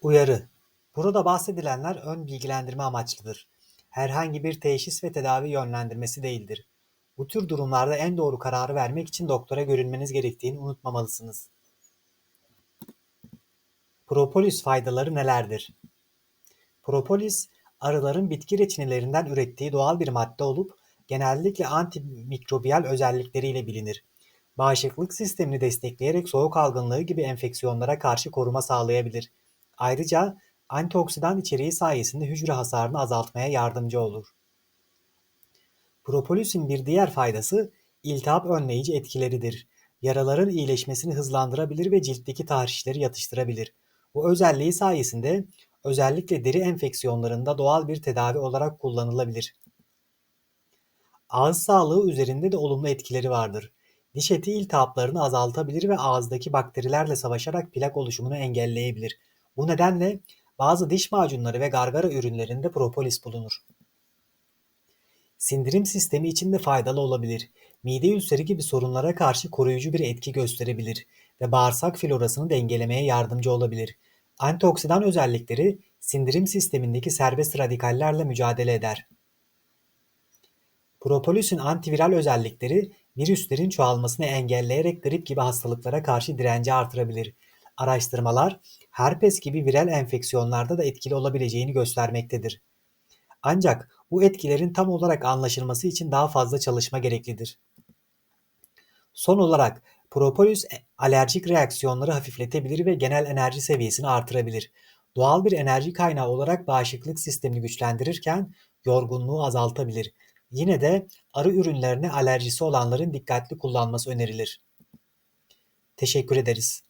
Uyarı: Burada bahsedilenler ön bilgilendirme amaçlıdır. Herhangi bir teşhis ve tedavi yönlendirmesi değildir. Bu tür durumlarda en doğru kararı vermek için doktora görünmeniz gerektiğini unutmamalısınız. Propolis faydaları nelerdir? Propolis, arıların bitki reçinelerinden ürettiği doğal bir madde olup genellikle antimikrobiyal özellikleriyle bilinir. Bağışıklık sistemini destekleyerek soğuk algınlığı gibi enfeksiyonlara karşı koruma sağlayabilir. Ayrıca antioksidan içeriği sayesinde hücre hasarını azaltmaya yardımcı olur. Propolisin bir diğer faydası iltihap önleyici etkileridir. Yaraların iyileşmesini hızlandırabilir ve ciltteki tahrişleri yatıştırabilir. Bu özelliği sayesinde özellikle deri enfeksiyonlarında doğal bir tedavi olarak kullanılabilir. Ağız sağlığı üzerinde de olumlu etkileri vardır. Diş eti iltihaplarını azaltabilir ve ağızdaki bakterilerle savaşarak plak oluşumunu engelleyebilir. Bu nedenle bazı diş macunları ve gargara ürünlerinde propolis bulunur. Sindirim sistemi için de faydalı olabilir. Mide ülseri gibi sorunlara karşı koruyucu bir etki gösterebilir ve bağırsak florasını dengelemeye yardımcı olabilir. Antioksidan özellikleri sindirim sistemindeki serbest radikallerle mücadele eder. Propolisin antiviral özellikleri virüslerin çoğalmasını engelleyerek grip gibi hastalıklara karşı direnci artırabilir. Araştırmalar herpes gibi viral enfeksiyonlarda da etkili olabileceğini göstermektedir. Ancak bu etkilerin tam olarak anlaşılması için daha fazla çalışma gereklidir. Son olarak propolis alerjik reaksiyonları hafifletebilir ve genel enerji seviyesini artırabilir. Doğal bir enerji kaynağı olarak bağışıklık sistemini güçlendirirken yorgunluğu azaltabilir. Yine de arı ürünlerine alerjisi olanların dikkatli kullanması önerilir. Teşekkür ederiz.